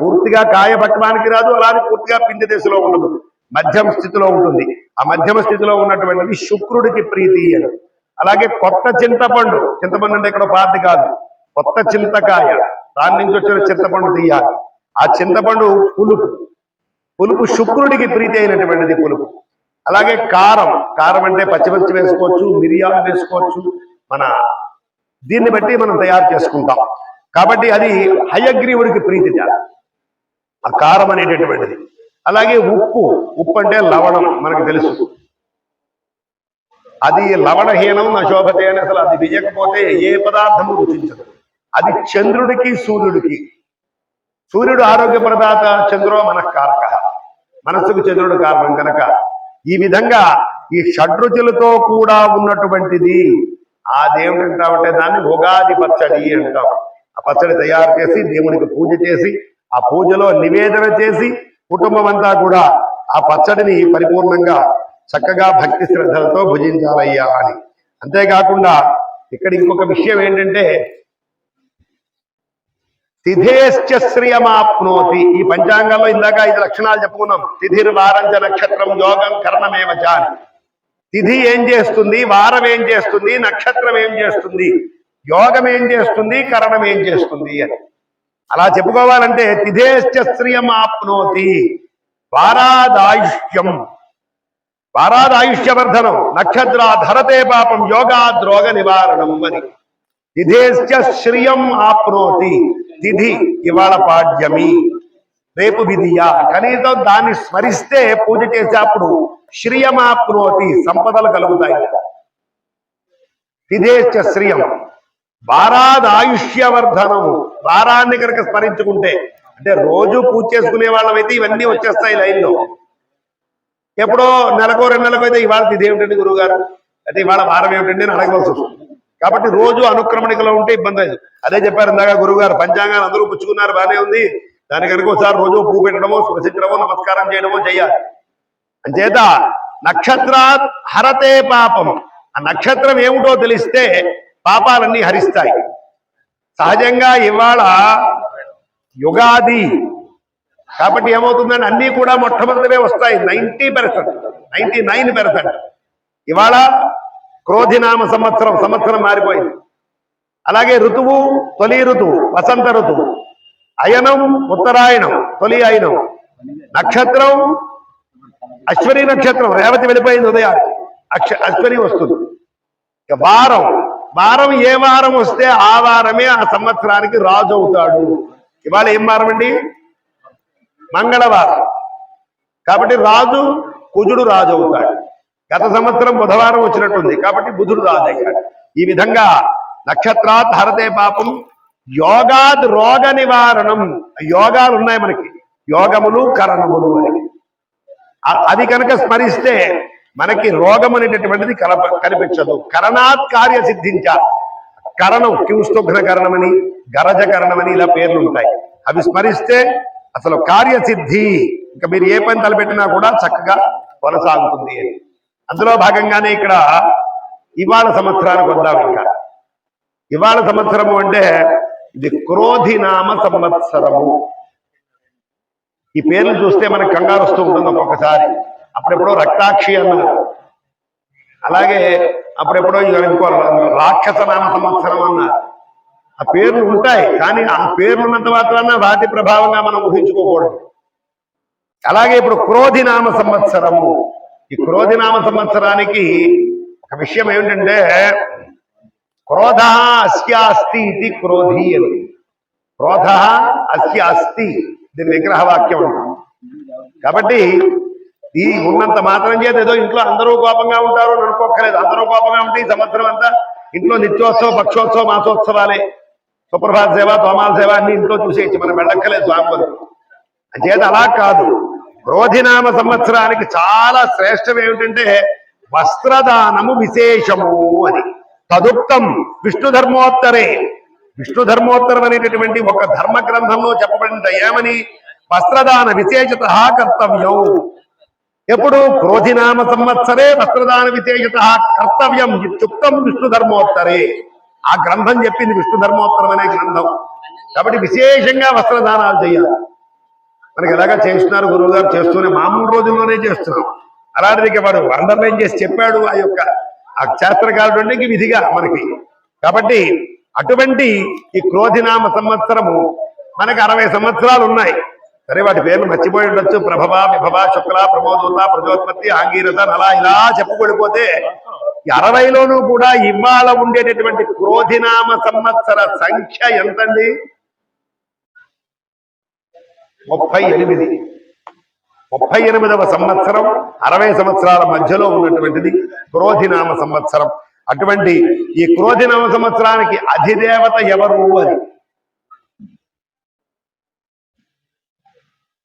పూర్తిగా కాయ పక్వానికి రాదు అలానే పూర్తిగా పిండి దశలో ఉండదు. మధ్యమ స్థితిలో ఉంటుంది. ఆ మధ్యమ స్థితిలో ఉన్నటువంటిది శుక్రుడికి ప్రీతి అని. అలాగే కొత్త చింతపండు చింతపండు అంటే ఇక్కడ పాతి కాదు. కొత్త చింతకాయ దాని నుంచి వచ్చిన చింతపండు తీయాలి. ఆ చింతపండు పులుపు. పులుపు శుక్రుడికి ప్రీతి అయినటువంటిది పులుపు. అలాగే కారం. కారం అంటే పచ్చిమిర్చి వేసుకోవచ్చు మిరియాలు వేసుకోవచ్చు. మన దీన్ని బట్టి మనం తయారు చేసుకుంటాం. కాబట్టి అది హయగ్రీవుడికి ప్రీతి ఆ కారం అనేటటువంటిది. అలాగే ఉప్పు ఉప్పు అంటే లవణం మనకు తెలుసు. అది లవణహీనం నా శోభతే అని అసలు అది వేయకపోతే ఏ పదార్థము రుచించదు. అది చంద్రుడికి సూర్యుడికి. సూర్యుడు ఆరోగ్య ప్రదాత చంద్రో మనఃకారక. మనస్సుకు చంద్రుడు కారణం కనుక. ఈ విధంగా ఈ షడ్రుచులతో కూడా ఉన్నటువంటిది ఆ దేవుడు అంటామంటే దాన్ని ఉగాది పచ్చడి అంటాం. ఆ పచ్చడి తయారు చేసి దేవునికి పూజ చేసి ఆ పూజలో నివేదన చేసి కుటుంబం అంతా కూడా ఆ పచ్చడిని పరిపూర్ణంగా చక్కగా భక్తి శ్రద్ధలతో భుజించాలయ్యా అని. అంతేకాకుండా ఇక్కడ ఇంకొక విషయం ఏంటంటే తిథేశ్చ శ్రియమాప్నోతి. ఈ పంచాంగంలో ఇందాక ఐదు లక్షణాలు చెప్పుకున్నాం. తిథిర్ వారంచ నక్షత్రం యోగం కరణమేవ అని. తిథి ఏం చేస్తుంది? వారం ఏం చేస్తుంది? నక్షత్రం ఏం చేస్తుంది? యోగం ఏం చేస్తుంది? కరణం ఏం చేస్తుంది అని. అలా చెప్పుకోవాలంటే తిథేశ్చ శ్రియమాప్నోతి. వారాదాయుష్యం. వారాదాయుష్యవర్ధనం. నక్షత్రాధరతే పాపం యోగా ద్రోగ నివారణం అని. తిథేశ్చ శ్రియం ఆప్నోతి. తిథి ఇవాళ పాడ్యమి. రేపు విధియ. కనీసం దాన్ని స్మరిస్తే పూజ చేసేప్పుడు శ్రియమాప్నోతి సంపదలు కలుగుతాయి. తిథేశ్చ శ్రియం. వారాదాయుష్యవర్ధనము వారాన్ని కనుక స్మరించుకుంటే అంటే రోజు పూజ చేసుకునే వాళ్ళమైతే ఇవన్నీ వచ్చేస్తాయి లైన్లో. ఎప్పుడో నెలకో రెండు నెలలకు అయితే ఇవాళ ఇది ఏమిటండి గురువు గారు అంటే ఇవాళ వారం ఏమిటండి అని అడగవలసి వస్తుంది. కాబట్టి రోజు అనుక్రమణికలో ఉంటే ఇబ్బంది అయింది అదే చెప్పారు ఇందాక గురువు గారు పంచాంగాన్ని అందరూ పుచ్చుకున్నారు బాగానే ఉంది. దాని కనుక ఒకసారి రోజు పువ్వు పెట్టడమో స్పృశించడమో నమస్కారం చేయడమో చేయాలి అంచేత నక్షత్రాత్ హరతే పాపం. ఆ నక్షత్రం ఏమిటో తెలిస్తే పాపాలన్నీ హరిస్తాయి. సహజంగా ఇవాళ యుగాది. కాబట్టి ఏమవుతుందని అన్నీ కూడా మొట్టమొదటివే వస్తాయి. Ninety percent ninety nine percent. ఇవాళ క్రోధినామ సంవత్సరం సంవత్సరం మారిపోయింది. అలాగే ఋతువు తొలి ఋతువు వసంత ఋతువు. అయనం ఉత్తరాయణం తొలి అయనం. నక్షత్రం అశ్వని నక్షత్రం. రేవతి వెళ్ళిపోయింది ఉదయం అక్ష అశ్వని వస్తుంది. వారం. వారం ఏ వారం వస్తే ఆ వారమే ఆ సంవత్సరానికి రాజు అవుతాడు. ఇవాళ ఏం వారం అండి? మంగళవారం. కాబట్టి రాజు కుజుడు రాజు అవుతాడు. గత సంవత్సరం బుధవారం వచ్చినట్టుంది. కాబట్టి బుధుడు రాజు అయ్యాడు. ఈ విధంగా నక్షత్రాత్ హరతే పాపం యోగాద్ రోగ నివారణం. యోగాలు ఉన్నాయి మనకి. యోగములు కరణములు అని అది కనుక స్మరిస్తే మనకి రోగం అనేటటువంటిది కలప కనిపించదు. కరణాత్ కార్య సిద్ధించ. కరణం కింస్తుఘ్న కరణమని గరజ కరణమని ఇలా పేర్లు ఉంటాయి అవి స్మరిస్తే అసలు కార్యసిద్ధి ఇంకా మీరు ఏ పని తలపెట్టినా కూడా చక్కగా కొనసాగుతుంది అని. అందులో భాగంగానే ఇక్కడ ఇవాళ సంవత్సరానికి వద్దాం ఇంకా. ఇవాళ సంవత్సరము అంటే ఇది క్రోధినామ సంవత్సరము. ఈ పేర్లు చూస్తే మనకు కంగారు వస్తూ ఉంటుంది ఒక్కొక్కసారి. అప్పుడెప్పుడో రక్తాక్షి అన్నారు. అలాగే అప్పుడెప్పుడో ఇంకో రాక్షస నామ సంవత్సరం అన్నారు. ఆ పేర్లు ఉంటాయి కానీ ఆ పేర్లున్నంత మాత్రాన వాటి ప్రభావంగా మనం ఊహించుకోకూడదు. అలాగే ఇప్పుడు క్రోధినామ సంవత్సరము. ఈ క్రోధినామ సంవత్సరానికి ఒక విషయం ఏమిటంటే క్రోధ అస్యాస్తి ఇది క్రోధి అని. క్రోధ అస్యాస్తి దీని విగ్రహవాక్యం కాబట్టి ఈ ఉన్నంత మాత్రం చేత ఏదో ఇంట్లో అందరూ కోపంగా ఉంటారు అని అనుకోక్కర్లేదు. అందరూ కోపంగా ఉంటే ఈ సంవత్సరం అంతా ఇంట్లో నిత్యోత్సవ పక్షోత్సవ మాసోత్సవాలే. సుప్రభాత సేవ తోమాల సేవ అన్ని ఇంట్లో చూసేయచ్చు. మనం వెళ్ళక్కర్లేదు స్వామి అంచేత అలా కాదు. క్రోధినామ సంవత్సరానికి చాలా శ్రేష్టం ఏమిటంటే వస్త్రదానము విశేషము అని. తదుక్తం విష్ణు ధర్మోత్తరే విష్ణు ధర్మోత్తరం అనేటటువంటి ఒక ధర్మ గ్రంథంలో చెప్పబడిన ఏమని వస్త్రదాన విశేషత కర్తవ్యం. ఎప్పుడు క్రోధినామ సంవత్సరే వస్త్రదాన విశేషత కర్తవ్యం ఇత్యుక్తం విష్ణు ధర్మోత్తరే. ఆ గ్రంథం చెప్పింది విష్ణు ధర్మోత్తరం అనే గ్రంథం. కాబట్టి విశేషంగా వస్త్రదానాలు చేయాలి. మనకి ఎలాగా చేస్తున్నారు గురువు గారు చేస్తూనే మామూలు రోజుల్లోనే చేస్తున్నాం. అలాంటిది వాడు అండర్లైన్ చేసి చెప్పాడు ఆ యొక్క ఆ శాస్త్రకారుడు విధిగా మనకి. కాబట్టి అటువంటి ఈ క్రోధినామ సంవత్సరము మనకి అరవై సంవత్సరాలు ఉన్నాయి. సరే వాటి పేర్లు మర్చిపోయి ఉండొచ్చు. ప్రభవ విభవ శుక్ల ప్రమోదోత ప్రజోత్పత్తి ఆంగీరత అలా ఇలా చెప్పుకొడిపోతే అరవైలోనూ కూడా ఇవాళ ఉండేటటువంటి క్రోధినామ సంవత్సర సంఖ్య ఎంతండి? ముప్పై ఎనిమిది. ముప్పై ఎనిమిదవ సంవత్సరం అరవై సంవత్సరాల మధ్యలో ఉన్నటువంటిది క్రోధినామ సంవత్సరం. అటువంటి ఈ క్రోధినామ సంవత్సరానికి అధిదేవత ఎవరు అని?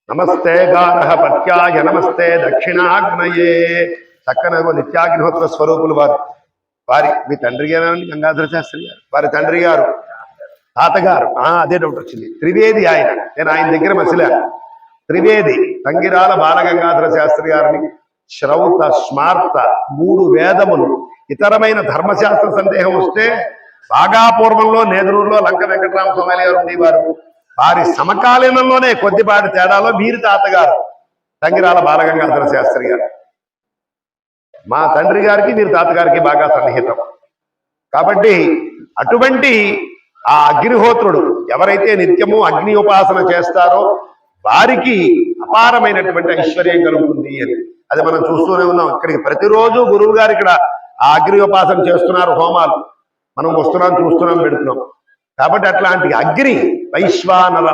నమస్తే గారహ పత్యాయ నమస్తే దక్షిణాగ్నయే చక్కన నిత్యాగ్నిహోత్ర స్వరూపులు వారు. వారి మీ తండ్రి గారు గంగాధర శాస్త్రి గారు? వారి తండ్రి గారు తాతగారు. అదే డౌట్ వచ్చింది. త్రివేది ఆయన. నేను ఆయన దగ్గర మసిలా. త్రివేది తంగిరాల బాలగంగాధర శాస్త్రి గారిని శ్రౌత స్మార్త మూడు వేదములు ఇతరమైన ధర్మశాస్త్ర సందేహం వస్తే బాగా పూర్వంలో నేదరూరులో లంక వెంకటరామ స్వామి గారు ఉండేవారు. వారి సమకాలీనంలోనే కొద్దిపాటి తేడాలో వీరి తాతగారు తంగిరాల బాలగంగాధర శాస్త్రి గారు. మా తండ్రి గారికి వీరి తాతగారికి బాగా సన్నిహితం. కాబట్టి అటువంటి ఆ అగ్నిహోత్రుడు ఎవరైతే నిత్యము అగ్ని ఉపాసన చేస్తారో వారికి అపారమైనటువంటి ఐశ్వర్యం కలుగుతుంది అని. అది మనం చూస్తూనే ఉన్నాం. ఇక్కడికి ప్రతిరోజు గురువు గారు ఇక్కడ ఆ అగ్ని ఉపాసన చేస్తున్నారు హోమాలు. మనం వస్తున్నాం చూస్తున్నాం పెడుతున్నాం. కాబట్టి అట్లాంటి అగ్ని వైశ్వానర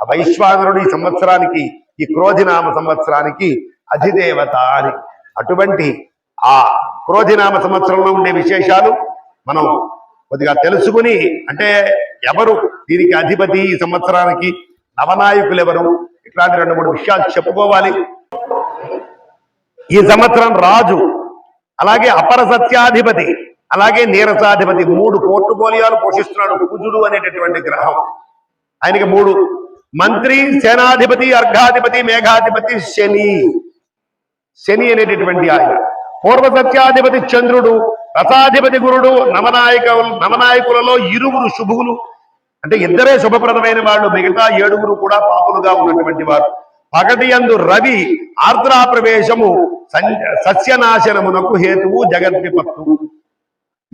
ఆ వైశ్వానరుడు ఈ సంవత్సరానికి ఈ క్రోధినామ సంవత్సరానికి అధిదేవత అని. అటువంటి ఆ క్రోధినామ సంవత్సరంలో ఉండే విశేషాలు మనం కొద్దిగా తెలుసుకుని అంటే ఎవరు దీనికి అధిపతి ఈ సంవత్సరానికి నవనాయకులు ఎవరు ఇట్లాంటి రెండు మూడు విషయాలు చెప్పుకోవాలి. ఈ సంవత్సరం రాజు అలాగే అపర సత్యాధిపతి అలాగే నీరసాధిపతి మూడు పోర్టుపోలియాలు పోషిస్తున్నాడు కుజుడు అనేటటువంటి గ్రహం. ఆయనకి మూడు. మంత్రి సేనాధిపతి అర్ఘాధిపతి మేఘాధిపతి శని. శని అనేటటువంటి ఆయన. పూర్వ సత్యాధిపతి చంద్రుడు రసాధిపతి గురుడు నవనాయక నవనాయకులలో ఇరువురు శుభులు. అంటే ఇద్దరే శుభప్రదమైన వాళ్ళు మిగతా ఏడుగురు కూడా పాపులుగా ఉన్నటువంటి వారు. పగటి యందు రవి ఆర్ద్రా ప్రవేశము సస్యనాశనమునకు హేతువు జగద్విపత్తు.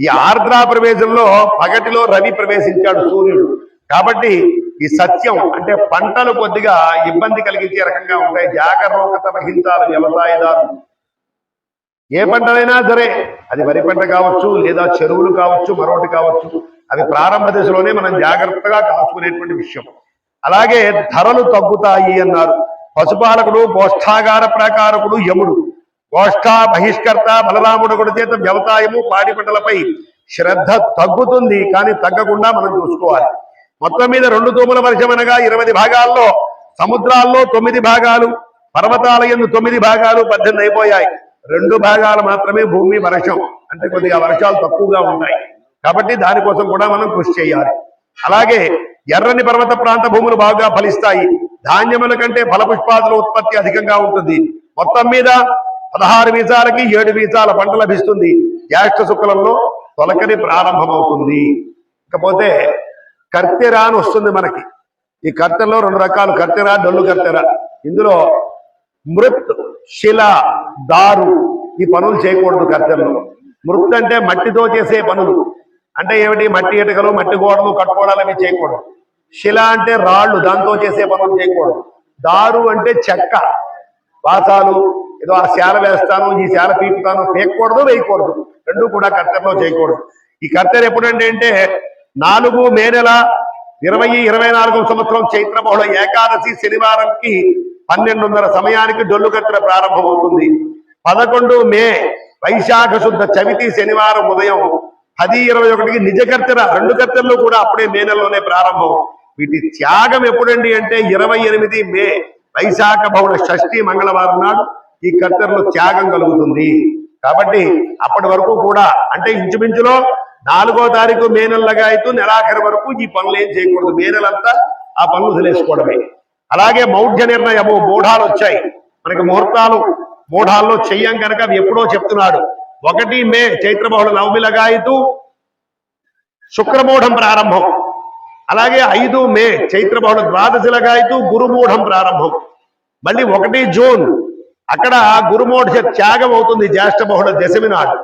ఈ ఆర్ద్రా ప్రవేశంలో పగటిలో రవి ప్రవేశించాడు సూర్యుడు. కాబట్టి ఈ సత్యం అంటే పంటలు కొద్దిగా ఇబ్బంది కలిగించే రకంగా ఉంటాయి. జాగరూకత వహించాలి వ్యవసాయదారు ఏ పంటలైనా సరే అది వరి పంట కావచ్చు లేదా చెరువులు కావచ్చు మరొకటి కావచ్చు అవి ప్రారంభ దశలోనే మనం జాగ్రత్తగా కాచుకునేటువంటి విషయం. అలాగే ధరలు తగ్గుతాయి అన్నారు. పశుపాలకుడు గోష్ఠాగార ప్రాకారకుడు యముడు. కోష్ట బహిష్కర్త బలరాముడు కూడా చేత వ్యవసాయము పాడి పంటలపై శ్రద్ధ తగ్గుతుంది కానీ తగ్గకుండా మనం చూసుకోవాలి. మొత్తం మీద రెండు తూముల వర్షం అనగా ఇరవై భాగాల్లో సముద్రాల్లో తొమ్మిది భాగాలు పర్వతాల ఎందు తొమ్మిది భాగాలు పద్దెనిమిది అయిపోయాయి. రెండు భాగాలు మాత్రమే భూమి వర్షం. అంటే కొద్దిగా వర్షాలు తక్కువగా ఉన్నాయి. కాబట్టి దానికోసం కూడా మనం కృషి చేయాలి. అలాగే ఎర్రని పర్వత ప్రాంత భూములు బాగా ఫలిస్తాయి. ధాన్యముల కంటే ఫలపుష్పాదుల ఉత్పత్తి అధికంగా ఉంటుంది. మొత్తం మీద పదహారు వీసాలకి ఏడు వీసాల పంట లభిస్తుంది. జ్యేష్ఠ శుక్లంలో తొలకరి ప్రారంభమవుతుంది. ఇకపోతే కర్తెర అని వస్తుంది మనకి. ఈ కర్తెలో రెండు రకాలు కర్తెర డొల్లు కర్తెర ఇందులో మృత్ శిల దారు ఈ పనులు చేయకూడదు కర్తెల్లో. మృత్ అంటే మట్టితో చేసే పనులు. అంటే ఏమిటి? మట్టి ఇటుకలు మట్టి గోడలు కట్టుకోవడాలు అవి చేయకూడదు. శిల అంటే రాళ్ళు దాంతో చేసే పనులు చేయకూడదు. దారు అంటే చెక్క. వాసాలు ఏదో ఆ శాల వేస్తాను ఈ శాల పీకుతాను పీకకూడదు వేయకూడదు. రెండు కూడా కర్తెరలో చేయకూడదు. ఈ కర్తెర ఎప్పుడంటే అంటే నాలుగు మే నెల ఇరవై ఇరవై నాలుగో సంవత్సరం చైత్ర బహుళ ఏకాదశి శనివారంకి పన్నెండున్నర సమయానికి డొల్లు కత్తెర ప్రారంభమవుతుంది. పదకొండు మే వైశాఖ శుద్ధ చవితి శనివారం ఉదయం పది ఇరవై ఒకటికి నిజ కర్తెర రెండు కర్తెరలు కూడా అప్పుడే మే నెలలోనే ప్రారంభం. వీటి త్యాగం ఎప్పుడండి అంటే ఇరవై ఎనిమిది మే వైశాఖ బహుళ షష్ఠి మంగళవారం నాడు ఈ కత్తెరలో త్యాగం కలుగుతుంది. కాబట్టి అప్పటి వరకు కూడా అంటే ఇంచుమించులో నాలుగో తారీఖు మే నెల అయితే నెలాఖరి వరకు ఈ పనులు ఏం చేయకూడదు. మే నెలంతా ఆ పనులు వదిలేసుకోవడమే. అలాగే మౌఢ్య నిర్ణయము మూఢాలు వచ్చాయి. మనకి ముహూర్తాలు మూఢాల్లో చెయ్యం కనుక ఎప్పుడో చెప్తున్నాడు. ఒకటి మే చైత్ర బహుళ నవమి శుక్రమూఢం ప్రారంభం. అలాగే ఐదు మే చైత్ర బహుళ ద్వాదశిలగాయతు గురుమూఢం ప్రారంభం. మళ్ళీ ఒకటి జూన్. అక్కడ గురుమూఢ త్యాగం అవుతుంది జ్యేష్ఠ బహుళ దశమి నాడు.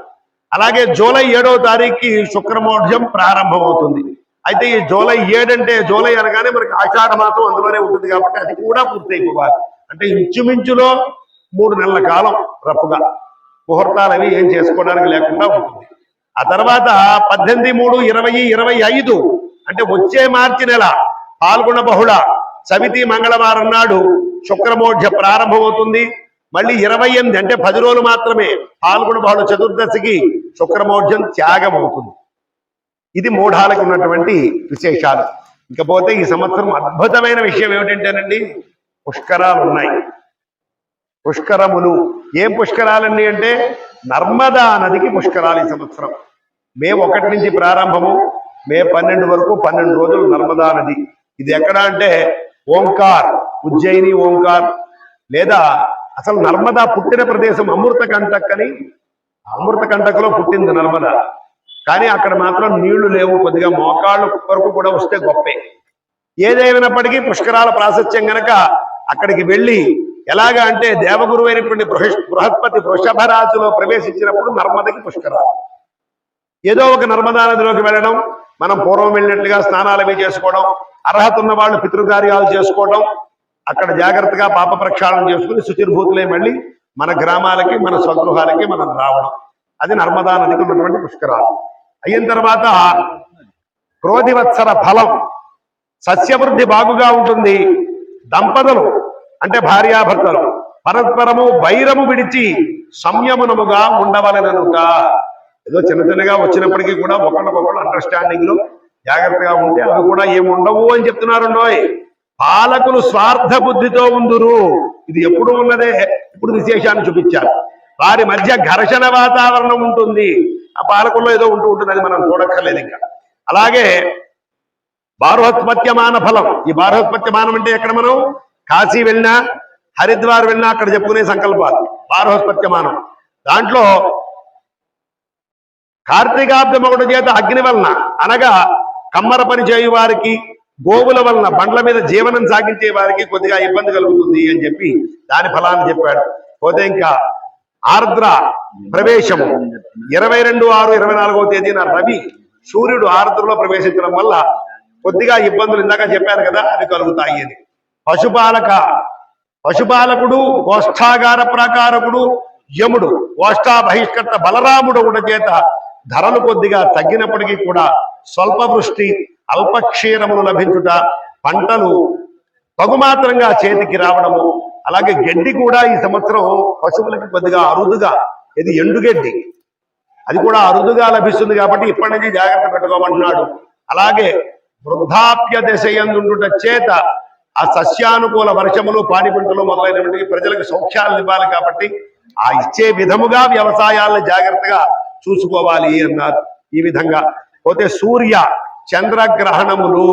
అలాగే జూలై ఏడవ తారీఖుకి శుక్రమూఢ్యం ప్రారంభం అవుతుంది అయితే ఈ జూలై ఏడంటే జూలై అనగానే మనకి ఆషాఢ మాసం అందులోనే ఉంటుంది కాబట్టి అది కూడా పూర్తయిపోవాలి. అంటే ఇంచుమించులో మూడు నెలల కాలం రఫ్గా. ముహూర్తాలు అవి ఏం చేసుకోవడానికి లేకుండా ఉంటుంది. ఆ తర్వాత పద్దెనిమిది మూడు ఇరవై ఇరవై ఐదు అంటే వచ్చే మార్చి నెల పాల్గొన బహుళ సమితి మంగళవారం నాడు శుక్రమోఢ్య ప్రారంభమవుతుంది. మళ్ళీ ఇరవై ఎనిమిది అంటే పది రోజులు మాత్రమే పాల్గొన బహుళ చతుర్దశికి శుక్రమోఢ్యం త్యాగం అవుతుంది ఇది మూఢాలకు ఉన్నటువంటి విశేషాలు. ఇకపోతే ఈ సంవత్సరం అద్భుతమైన విషయం ఏమిటంటేనండి పుష్కరాలు ఉన్నాయి. పుష్కరములు. ఏం పుష్కరాలండి అంటే నర్మదా నదికి పుష్కరాలు ఈ సంవత్సరం. మే ఒకటి నుంచి ప్రారంభము మే పన్నెండు వరకు పన్నెండు రోజులు నర్మదా నది. ఇది ఎక్కడ అంటే ఓంకార్ ఉజ్జయిని ఓంకార్. లేదా అసలు నర్మదా పుట్టిన ప్రదేశం అమృత కంటక్ అని అమృత కంటకలో పుట్టింది నర్మద. కానీ అక్కడ మాత్రం నీళ్ళు లేవు కొద్దిగా మోకాళ్ళు వరకు కూడా వస్తే గొప్పే. ఏదేమైనప్పటికీ పుష్కరాల ప్రాశస్త్యం గనక అక్కడికి వెళ్ళి ఎలాగా అంటే దేవగురు అయినటువంటి బృహ- బృహస్పతి వృషభరాజులో ప్రవేశించినప్పుడు నర్మదకి పుష్కరాలు. ఏదో ఒక నర్మదా నదిలోకి వెళ్ళడం మనం పూర్వం వెళ్ళినట్లుగా స్నానాలు అవి చేసుకోవడం అర్హత ఉన్న వాళ్ళు పితృకార్యాలు చేసుకోవడం అక్కడ జాగ్రత్తగా పాప ప్రక్షాళన చేసుకుని శుచిర్భూతులే మళ్ళీ మన గ్రామాలకి మన స్వగృహాలకి మనం రావడం. అది నర్మదా నదికి ఉన్నటువంటి పుష్కరాలు. అయిన తర్వాత క్రోధివత్సర ఫలం సస్యవృద్ధి బాగుగా ఉంటుంది. దంపతులు అంటే భార్యాభర్తలు పరస్పరము వైరము విడిచి సంయమునముగా ఉండవలననుగా ఏదో చిన్న చిన్నగా వచ్చినప్పటికీ కూడా ఒకళ్ళకొకళ్ళు అండర్స్టాండింగ్లో జాగ్రత్తగా ఉంటే అవి కూడా ఏముండవు అని చెప్తున్నారు నోయ్. పాలకులు స్వార్థ బుద్ధితో ఉందురు. ఇది ఎప్పుడు ఉన్నదే? ఇప్పుడు విశేషాన్ని చూపించారు? వారి మధ్య ఘర్షణ వాతావరణం ఉంటుంది. ఆ పాలకుల్లో ఏదో ఉంటూ ఉంటుంది అది మనం చూడక్కర్లేదు ఇంకా. అలాగే బారోత్పత్యమాన ఫలం. ఈ బారోత్పత్యమానం అంటే ఎక్కడ మనం? కాశీ వెళ్ళినా హరిద్వార్ వెళ్ళినా అక్కడ చెప్పుకునే సంకల్పాలు. బారోత్పత్యమానం దాంట్లో కార్తీకాబ్దం ఒకటి చేత అగ్ని వలన అనగా కమ్మర పని చేయు వారికి గోవుల వలన బండ్ల మీద జీవనం సాగించే వారికి కొద్దిగా ఇబ్బంది కలుగుతుంది అని చెప్పి దాని ఫలాన్ని చెప్పాడు. పోతే ఇంకా ఆర్ద్ర ప్రవేశము ఇరవై రెండు ఆరు ఇరవై నాలుగవ తేదీన రవి సూర్యుడు ఆర్ద్రలో ప్రవేశించడం వల్ల కొద్దిగా ఇబ్బందులు ఇందాక చెప్పాను కదా అవి కలుగుతాయి అని. పశుపాలక పశుపాలకుడు గోష్ఠాగార ప్రాకారకుడు యముడు గోష్ఠా బహిష్కర్త బలరాముడు కూడా చేత ధరలు కొద్దిగా తగ్గినప్పటికీ కూడా స్వల్ప వృష్టి అల్పక్షీరములు లభించుట పంటలు తగుమాత్రంగా చేతికి రావడము అలాగే గడ్డి కూడా ఈ సంవత్సరం పశువులకి కొద్దిగా అరుదుగా ఇది ఎండుగడ్డి అది కూడా అరుదుగా లభిస్తుంది కాబట్టి ఇప్పటి నుంచి జాగ్రత్త పెట్టుకోమంటున్నాడు. అలాగే వృద్ధాప్య దశయందుండుట చేత ఆ సస్యానుకూల వర్షములు పాడి పంటలు మొదలైనటువంటి ప్రజలకు సౌఖ్యాలు ఇవ్వాలి కాబట్టి ఆ ఇచ్చే విధముగా వ్యవసాయాలను జాగ్రత్తగా చూసుకోవాలి అన్నారు. ఈ విధంగా. పోతే సూర్య చంద్రగ్రహణములు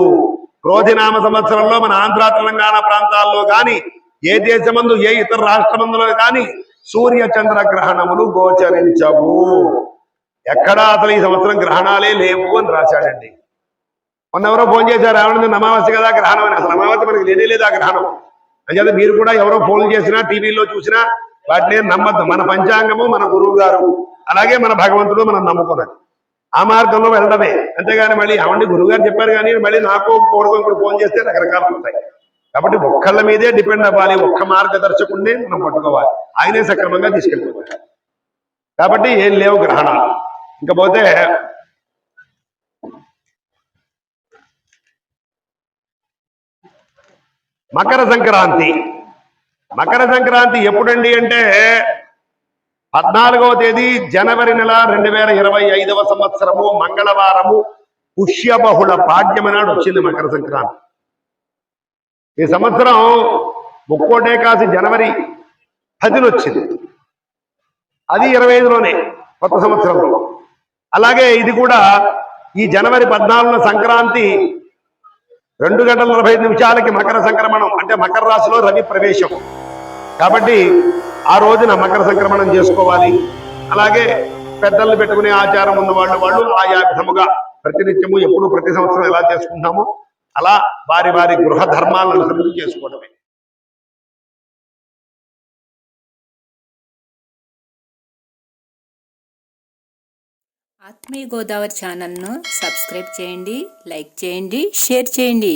క్రోధినామ సంవత్సరంలో మన ఆంధ్ర తెలంగాణ ప్రాంతాల్లో కానీ ఏ దేశమందు ఏ ఇతర రాష్ట్రమందులో కానీ సూర్య చంద్ర గ్రహణములు గోచరించవు. ఎక్కడా అసలు ఈ సంవత్సరం గ్రహణాలే లేవు అని రాశాడండి. మొన్న ఎవరో ఫోన్ చేశారు ఏమన్నా అమావాస్య కదా గ్రహణం అని. అసలు అమావాస్య మనకి లేనే లేదా గ్రహణం. అంచేత మీరు కూడా ఎవరో ఫోన్ చేసినా టీవీలో చూసినా వాటిని నమ్మద్దు. మన పంచాంగము మన గురువు గారు అలాగే మన భగవంతుడు మనం నమ్ముకున్నది ఆ మార్గంలో వెళ్ళడమే. అంతేగాని మళ్ళీ అవండి గురువు గారు చెప్పారు కానీ మళ్ళీ నాకు కోరుకొని కూడా ఫోన్ చేస్తే రకరకాలు ఉంటాయి కాబట్టి ఒక్కళ్ళ మీదే డిపెండ్ అవ్వాలి. ఒక్క మార్గదర్శకుడినే మనం పట్టుకోవాలి. ఆయనే సక్రమంగా తీసుకెళ్ళిపోతారు కాబట్టి ఏం లేవు గ్రహణాలు. ఇంకపోతే మకర సంక్రాంతి. మకర సంక్రాంతి ఎప్పుడండి అంటే పద్నాలుగవ తేదీ జనవరి నెల రెండు వేల ఇరవై ఐదవ సంవత్సరము మంగళవారము పుష్యబహుళ పాడ్యమ నాడు వచ్చింది మకర సంక్రాంతి. ఈ సంవత్సరం ముక్కోటే కాసి జనవరి పదిన వచ్చింది. అది ఇరవై ఐదులోనే కొత్త సంవత్సరంలో. అలాగే ఇది కూడా ఈ జనవరి పద్నాలుగున సంక్రాంతి రెండు గంటల నలభై ఐదు నిమిషాలకి మకర సంక్రమణం అంటే మకర రాశిలో రవి ప్రవేశం. కాబట్టి ఆ రోజున మకర సంక్రమణం చేసుకోవాలి. అలాగే పెద్దలను పెట్టుకునే ఆచారం ఉన్న వాళ్ళు వాళ్ళు ఆయా విధముగా ప్రతినిత్యము ఎప్పుడు ప్రతి సంవత్సరం ఎలా చేసుకుంటామో అలా వారి వారి గృహ ధర్మాలను అభివృద్ధి చేసుకోవడమే. ఆత్మీయ గోదావరి ఛానల్ను సబ్స్క్రైబ్ చేయండి లైక్ చేయండి షేర్ చేయండి.